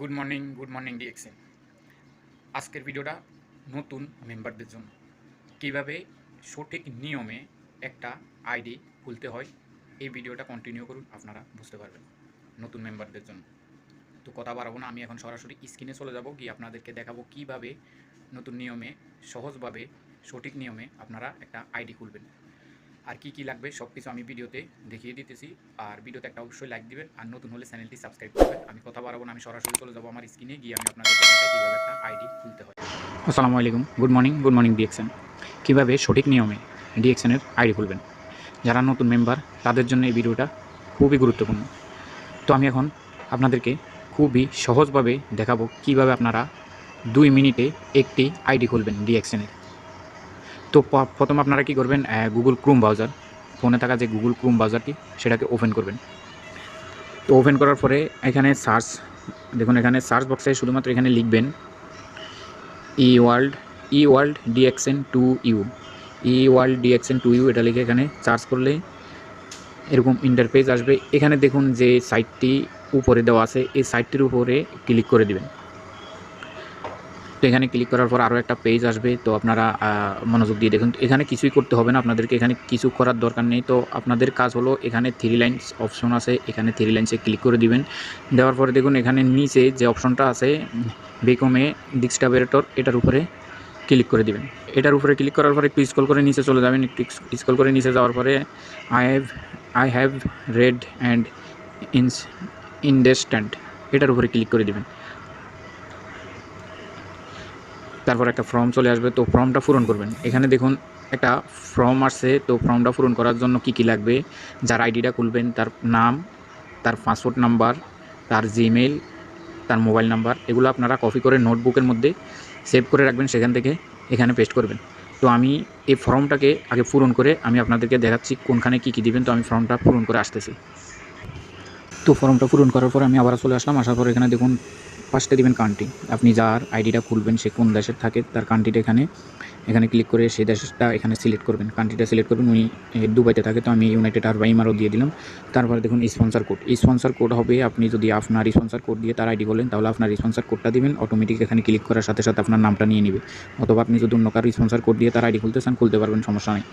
Good morning good morning DXN আজকের ভিডিওটা নতুন মেম্বারদের জন্য। কীভাবে সঠিক নিয়মে একটা আইডি খুলতে হয়, এই ভিডিওটা কন্টিনিউ করুন, আপনারা বুঝতে পারবেন নতুন মেম্বারদের জন্য। তো কথা বাড়াবো না, আমি এখন সরাসরি স্ক্রিনে চলে যাব, গিয়ে আপনাদেরকে দেখাবো কীভাবে নতুন নিয়মে, সহজভাবে সঠিক নিয়মে আপনারা একটা আইডি খুলবেন। আর কি কি লাগবে সব কিছু আমি ভিডিওতে দেখিয়ে দিতেছি। আর ভিডিওতে একটা অবশ্যই লাইক দিবেন, আর নতুন হলে চ্যানেলটি সাবস্ক্রাইব করবেন। আমি কথা বাড়াবো না, আমি সরাসরি চলে যাব আমার স্ক্রিনে গিয়ে আমি আপনাদেরকে দেখাই কীভাবে একটা আইডি খুলতে হয়। আসসালামু আলাইকুম good morning good morning DXN কীভাবে সঠিক নিয়মে ডিএক্সএনের আইডি খুলবেন? যারা নতুন মেম্বার তাদের জন্য এই ভিডিওটা খুবই গুরুত্বপূর্ণ। তো আমি এখন আপনাদেরকে খুবই সহজভাবে দেখাবো কীভাবে আপনারা দুই মিনিটে একটি আইডি খুলবেন ডিএক্সএনের তো প্রথম আপনারা কি করবেন গুগল ক্রোম ব্রাউজার ফোনে থাকা যে গুগল ক্রোম ব্রাউজারটি সেটাকে ওপেন করবেন। তো ওপেন করার পরে এখানে সার্চ দেখুন এখানে সার্চ বক্সে শুধুমাত্র এখানে লিখবেন e world e world DXN two U e world DXN two U এটা লিখে এখানে সার্চ করলে এরকম ইন্টারপেজ আসবে। এখানে দেখুন যে সাইটটি উপরে দেওয়া আছে, এই সাইটটির উপরে ক্লিক করে দিবেন। তো এখানে ক্লিক করার পর আরও একটা পেজ আসবে। তো আপনারা মনোযোগ দিয়ে দেখুন। এখানে কিছুই করতে হবে না। আপনাদেরকে এখানে কিছু করার দরকার নেই। তো আপনাদের কাজ হলো এখানে থ্রি লাইন্স অপশন আছে। এখানে থ্রি লাইন্সে ক্লিক করে দিবেন। দেওয়ার পরে দেখুন এখানে নিচে যে অপশনটা আছে বেকমে ডিক্সটাবেরেটর এটার উপরে ক্লিক করে দিবেন। এটার উপরে ক্লিক করার পরে একটু স্ক্রল করে নিচে চলে যাবেন। একটু স্ক্রল করে নিচে যাওয়ার পরে I have I have read and in understand এটার উপরে ক্লিক করে দিবেন। তারপর একটা ফর্ম চলে আসবে, তো ফর্মটা পূরণ করবেন। এখানে দেখুন, একটা ফর্ম আসছে, তো ফর্মটা পূরণ করার জন্য কি কি লাগবে? যার আইডিটা খুলবেন, তার নাম, তার পাসপোর্ট নাম্বার তার জিমেল তার মোবাইল নাম্বার এগুলো আপনারা কপি করে নোটবুকের মধ্যে সেভ করে রাখবেন, সেখান থেকে এখানে পেস্ট করবেন। তো আমি এই ফর্মটাকে আগে পূরণ করে আমি আপনাদেরকে দেখাচ্ছি কোনখানে কী কী দিবেন, তো আমি ফর্মটা পূরণ করে আসতেছি। তো ফর্মটা পূরণ করার পর আমি আবার চলে আসলাম, আসার পর এখানে দেখুন ফার্স্টে দিবেন কান্ট্রি আপনি যার আইডিটা খুলবেন, সে কোন দেশের থাকে, তার কান্ট্রিটা এখানে এখানে ক্লিক করে সেই দেশটা এখানে সিলেক্ট করবেন। কান্ট্রিটা সিলেক্ট করবেন, উনি দুবাইতে থাকে, তো আমি ইউনাইটেড আরব ইমারও দিয়ে দিলাম। তারপরে দেখুন স্পন্সর কোড স্পন্সর কোড হবে, আপনি যদি আপনার স্পন্সর কোড দিয়ে তার আইডি বলেন, তাহলে আপনার স্পন্সর কোডটা দিবেন অটোমেটিক এখানে ক্লিক করার সাথে সাথে আপনার নামটা নিয়ে নেবে। অথবা আপনি যদি অন্য কারও স্পন্সর কোড দিয়ে তার আইডি খুলতে চান, খুলতে পারবেন, সমস্যা নেই।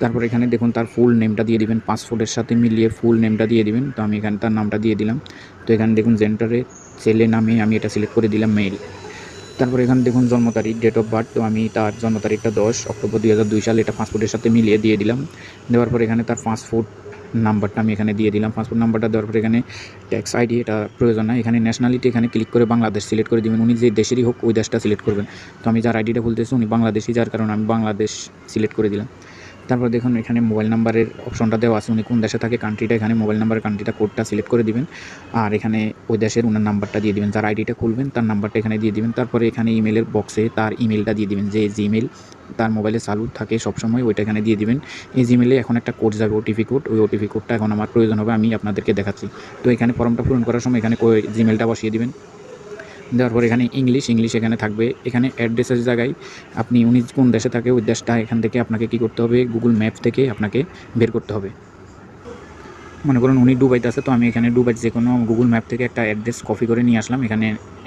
তারপর এখানে দেখুন তার ফুল নেমটা দিয়ে দিবেন পাসপোর্টের সাথে মিলিয়ে ফুল নেমটা দিয়ে দিবেন। তো আমি এখানে তার নামটা দিয়ে দিলাম। তো এখানে দেখুন জেন্টারে ছেলে নামে আমি এটা সিলেক্ট করে দিলাম মেল তারপর এখানে দেখুন জন্ম তারিখ ডেট অফ বার্থ তো আমি তার জন্ম তারিখটা দশ অক্টোবর দুই সালে এটা পাসপোর্টের সাথে মিলিয়ে দিয়ে দিলাম। দেওয়ার পর এখানে তার পাসপোর্ট নাম্বারটা আমি এখানে দিয়ে দিলাম। পাসপোর্ট নাম্বারটা দেওয়ার পর এখানে ট্যাক্স আইডি এটা প্রয়োজন না এখানে ন্যাশনালিটি এখানে ক্লিক করে বাংলাদেশ সিলেক্ট করে দিবেন। উনি যে দেশেরই হোক, ওই দেশটা সিলেক্ট করবেন। তো আমি যার আইডিটা খুলতেছি, উনি বাংলাদেশি যার কারণে আমি বাংলাদেশ সিলেক্ট করে দিলাম। তারপর দেখুন, এখানে মোবাইল নাম্বারের অপশনটা দেওয়া আছে। উনি কোন দেশে থাকে কান্ট্রিটা এখানে মোবাইল নাম্বার কান্ট্রিটা কোডটা সিলেক্ট করে দিবেন। আর এখানে ওই দেশের ওনার নাম্বারটা দিয়ে দিবেন। যার আইডিটা খুলবেন, তার নাম্বারটা এখানে দিয়ে দিবেন। তারপরে এখানে ইমেলের বক্সে তার ইমেলটা দিয়ে দিবেন। যে জিমেল তার মোবাইলে চালু থাকে সবসময়, ওইটা এখানে দিয়ে দিবেন। এই জিমেলে এখন একটা কোড যাবে ওটিপি কোড ওই ওটিপি কোডটা এখন আমার প্রয়োজন হবে, আমি আপনাদেরকে দেখাচ্ছি। তো এখানে ফর্মটা পূরণ করার সময় এখানে জিমেলটা বসিয়ে দিবেন। দেওয়ার পর এখানে ইংলিশ ইংলিশ এখানে থাকবে। এখানে অ্যাড্রেসের জায়গায়। আপনি, উনি কোন দেশে থাকে, ওই দেশটা এখান থেকে আপনাকে কি করতে হবে? গুগল ম্যাপ থেকে আপনাকে বের করতে হবে। মনে করুন উনি ডুবাইতে আছে, তো আমি এখানে দুবাই যে কোনো গুগল ম্যাপ থেকে একটা অ্যাড্রেস কপি করে নিয়ে আসলাম। এখানে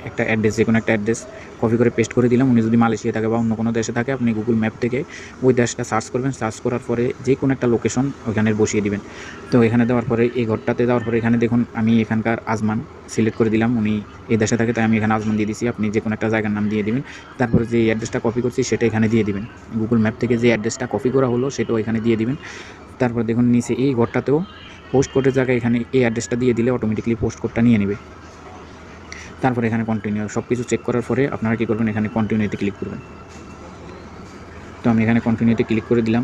একটা অ্যাড্রেস যে কোনো একটা অ্যাড্রেস কপি করে পেস্ট করে দিলাম। উনি যদি মালয়েশিয়া থাকে বা অন্য কোনো দেশে থাকে, আপনি গুগল ম্যাপ থেকে ওই দেশটা সার্চ করবেন। সার্চ করার পরে যে কোনো একটা লোকেশন ওখানে বসিয়ে দিবেন। তো এখানে দেওয়ার পরে, এই ঘরটাতে দেওয়ার পরে এখানে দেখুন, আমি এখানকার আজমান সিলেক্ট করে দিলাম। উনি এই দেশে থাকে, তাই আমি এখানে আজমান দিয়ে দিচ্ছি আপনি যে কোনো একটা জায়গার নাম দিয়ে দিবেন। তারপরে যে অ্যাড্রেসটা কপি করছি, সেটা এখানে দিয়ে দিবেন। গুগল ম্যাপ থেকে যে অ্যাড্রেসটা কপি করা হলো, সেটাও এখানে দিয়ে দিবেন। তারপর দেখুন, নিচে এই ঘরটাতেও পোস্ট কোডের জায়গায় এখানে এই অ্যাড্রেসটা দিয়ে দিলে অটোমেটিকলি পোস্ট কোডটা নিয়ে নেবে। তারপরে এখানে কন্টিনিউ সব কিছু চেক করার পরে আপনারা কী করবেন, এখানে কন্টিনিউতে ক্লিক করবেন। তো আমি এখানে কন্টিনিউতে ক্লিক করে দিলাম।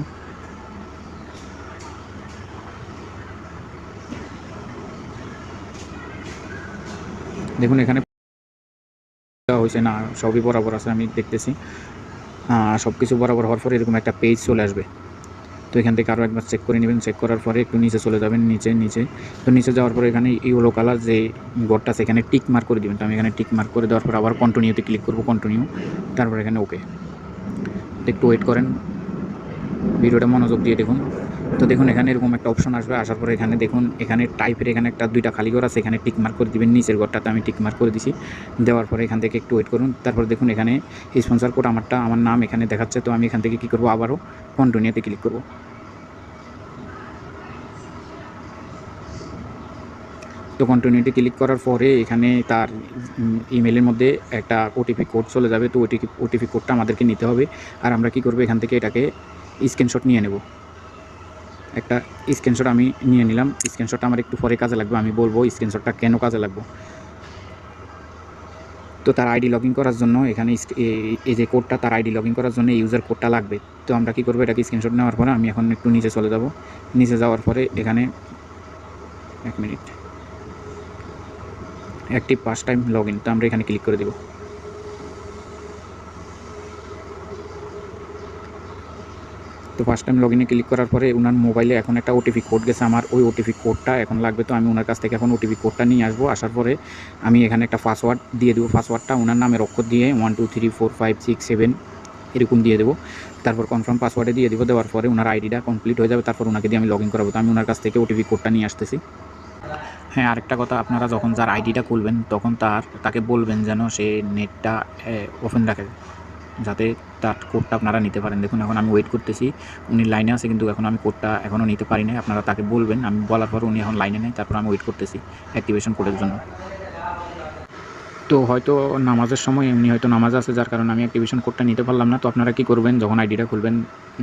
দেখুন, এখানে হয়েছে না, সবই বরাবর আছে, আমি দেখতেছি। সব কিছু বরাবর হওয়ার পরে এরকম একটা পেজ চলে আসবে। তো এখান থেকে আরও একবার চেক করে নেবেন। চেক করার পরে একটু নিচে চলে যাবেন, নিচে নিচে। তো নিচে যাওয়ার পরে এখানে ইয়েলো কালার যে ঘরটা সেখানে টিক মার্ক করে দেবেন। তো আমি এখানে টিক মার্ক করে দেওয়ার পর আবার কন্টিনিউতে ক্লিক করব কন্টিনিউ তারপর এখানে ওকে একটু ওয়েট করেন। ভিডিওটা মনোযোগ দিয়ে দেখুন। তো দেখুন, এখানে এরকম একটা অপশন আসবে। আসার পরে এখানে দেখুন, এখানে টাইপের এখানে একটা দুইটা খালি ঘর আছে, এখানে টিক মার্ক করে দিবেন। নিচের ঘরটাতে আমি টিক মার্ক করে দিছি। দেওয়ার পরে এখান থেকে একটু ওয়েট করুন। তারপর দেখুন, এখানে স্পন্সর কোড আমারটা, আমার নাম এখানে দেখাচ্ছে। তো আমি এখান থেকে কী করব? আবারও কন্টিনিউতে ক্লিক করব। তো কন্টিনিউটি ক্লিক করার পরে এখানে তার ইমেলের মধ্যে একটা ওটিপি কোড চলে যাবে। তো ওটিপি ওটিপি কোডটা আমাদেরকে নিতে হবে। আর আমরা কি করব? এখান থেকে এটাকে স্ক্রিনশট নিয়ে নেব। একটা স্ক্রিনশট আমি নিয়ে নিলাম। স্ক্রিনশটটা আমার একটু পরে কাজে লাগবে, আমি বলব স্ক্রিনশটটা কেন কাজে লাগবে? তো তার আইডি লগ করার জন্য এখানে এই- যে কোডটা তার আইডি লগ করার জন্য ইউজার কোডটা লাগবে। তো আমরা কি করব, এটাকে স্ক্রিনশট নেওয়ার পরে আমি এখন একটু নিচে চলে যাব। নিচে যাওয়ার পরে এখানে এক minute active pass time log in তো আমরা এখানে ক্লিক করে দেব। তো ফার্স্ট টাইম লগ ইনে ক্লিক করার পরে ওনার মোবাইলে এখন একটা ওটিপি কোড গেছে আমার। ওই ওটিপি কোডটা এখন লাগবে তো আমি ওনার কাছ থেকে এখন ওটিপি কোডটা নিয়ে আসব। আসার পরে আমি এখানে একটা পাসওয়ার্ড দিয়ে দেবো। পাসওয়ার্ডটা ওনার নামের অক্ষর দিয়ে one two three four five six seven এরকম দিয়ে দেবো। তারপর কনফার্ম পাসওয়ার্ডে দিয়ে দেবো। দেওয়ার পরে ওনার আইডিটা কমপ্লিট হয়ে যাবে। তারপর ওনাকে দিয়ে আমি লগ ইন করাবো। তো আমি ওনার কাছ থেকে ওটিপি কোডটা নিয়ে আসতেছি। হ্যাঁ আরেকটা কথা, আপনারা যখন যার আইডিটা খুলবেন, তখন তার, তাকে বলবেন যেন সে নেটটা ওপেন রাখে। যাতে তার কোডটা আপনারা নিতে পারেন। দেখুন, এখন আমি ওয়েট করতেছি। উনি লাইনে আছে, কিন্তু এখন আমি কোডটা এখনও নিতে পারি না আপনারা তাকে বলবেন। আমি বলার পর উনি এখন লাইনে নেই। তারপর আমি ওয়েট করতেছি অ্যাক্টিভেশন কোডের জন্য। তো হয়তো নামাজের সময় এমনি হয়তো নামাজ আছে, যার কারণে আমি অ্যাক্টিভেশন কোডটা নিতে পারলাম না। তো আপনারা কী করবেন? যখন আইডিটা খুলবেন,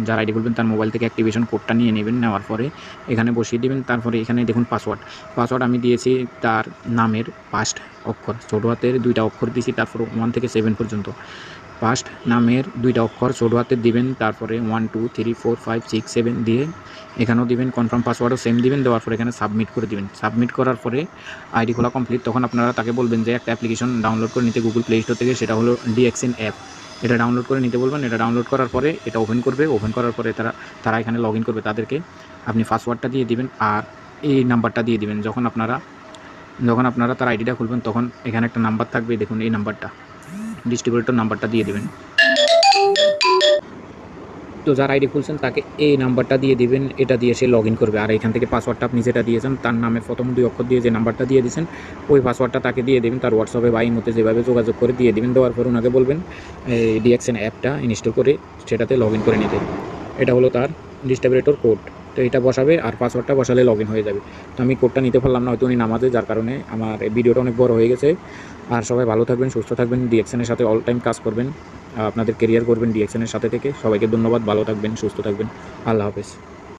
যার আইডি খুলবেন, তার মোবাইল থেকে অ্যাক্টিভেশন কোডটা নিয়ে নেবেন। নেওয়ার পরে এখানে বসিয়ে দেবেন। তারপরে এখানে দেখুন পাসওয়ার্ড পাসওয়ার্ড আমি দিয়েছি তার নামের পাস্ট অক্ষর। ছোটো হাতের দুইটা অক্ষর দিয়েছি, তারপর ওয়ান থেকে সেভেন পর্যন্ত। পাস্ট নামের দুইটা অক্ষর ছোটো হাতের দিবেন, তারপরে one two three four five six seven দিয়ে এখানেও দিবেন কনফার্ম পাসওয়ার্ডও সেম দিবেন, দেওয়ার পরে এখানে সাবমিট করে দিবেন। সাবমিট করার পরে আইডি খোলা কমপ্লিট তখন আপনারা তাকে বলবেন যে একটা অ্যাপ্লিকেশন ডাউনলোড করে নিতে গুগল প্লে স্টোর থেকে, সেটা হলো ডিএক্সএন অ্যাপ এটা ডাউনলোড করে নিতে বলবেন, এটা ডাউনলোড করার পরে এটা ওপেন করবে ওপেন করার পরে তারা তারা এখানে লগ করবে, তাদেরকে আপনি পাসওয়ার্ডটা দিয়ে দিবেন আর এই নাম্বারটা দিয়ে দিবেন। যখন আপনারা যখন আপনারা তার আইডিটা খুলবেন, তখন এখানে একটা নাম্বার থাকবে, দেখুন এই নাম্বারটা ডিস্ট্রিবিউটর নাম্বারটা দিয়ে দেবেন। তো যার আইডি খুলছেন, তাকে এই নাম্বারটা দিয়ে দিবেন, এটা দিয়ে সে লগ করবে। আর এখান থেকে পাসওয়ার্ডটা আপনি যেটা দিয়েছেন, তার নামে প্রথম দুই অক্ষর দিয়ে যে নাম্বারটা দিয়ে দিয়েছেন ওই পাসওয়ার্ডটা তাকে দিয়ে দেবেন, তার হোয়াটসঅ্যাপে বা মধ্যে যেভাবে যোগাযোগ করে দিয়ে দিবেন, দেওয়ার পর ওনাকে বলবেন, এই ডিএক্সএন অ্যাপটা ইনস্টল করে সেটাতে লগ করে নিতে। এটা হলো তার ডিস্ট্রিবিউটর কোড তো এটা বসাবে আর পাসওয়ার্ডটা বসালে লগ হয়ে যাবে। তো আমি কোডটা নিতে পারলাম না, হয়তো উনি নামাতে যার কারণে আমার ভিডিওটা অনেক বড় হয়ে গেছে। আর সবাই ভালো থাকবেন, সুস্থ থাকবেন ডিএকশনের সাথে অল টাইম কাজ করবেন আপনাদের কেরিয়ার করবেন ডিএকশনের সাথে থেকে। সবাইকে ধন্যবাদ, ভালো থাকবেন, সুস্থ থাকবেন। আল্লাহ হাফেজ।